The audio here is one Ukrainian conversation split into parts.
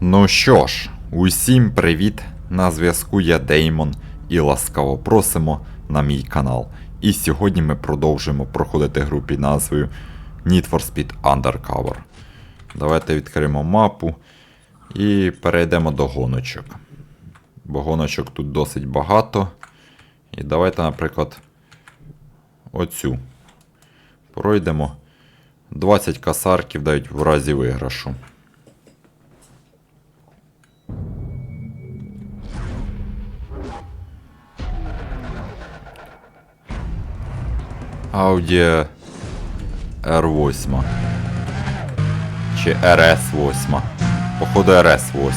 Ну що ж, усім привіт! На зв'язку я Деймон і ласкаво просимо на мій канал. І сьогодні ми продовжуємо проходити гру під назвою Need for Speed Undercover. Давайте відкриємо мапу і перейдемо до гоночок. Бо гоночок тут досить багато. І давайте, наприклад, оцю. Пройдемо. 20 касарків дають в разі виграшу. Audi R8. Чи RS8. Походу RS8.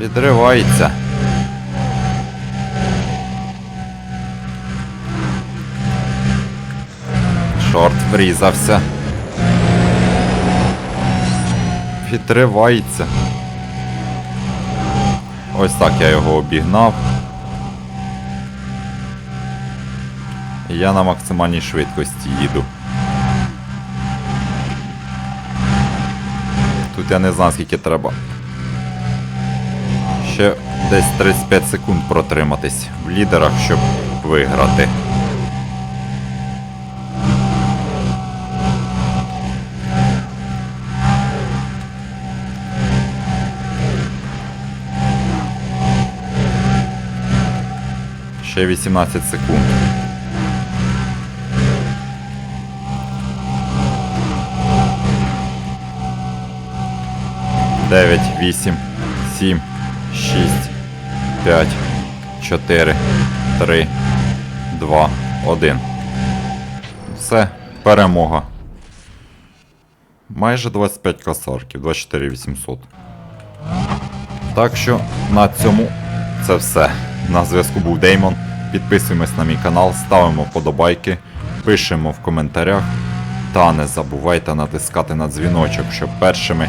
Відривається. Шорт врізався. Відривається. Ось так я його обігнав. Я на максимальній швидкості їду. Тут я не знаю скільки треба. Ще десь 35 секунд протриматись в лідерах, щоб виграти. Ще 18 секунд. Дев'ять, вісім, сім, шість, п'ять, чотири, три, два, один. Все, перемога. Майже 25 косарків, 24 800. Так що на цьому це все. На зв'язку був Деймон. Підписуємось на мій канал, ставимо вподобайки, пишемо в коментарях. Та не забувайте натискати на дзвіночок, щоб першими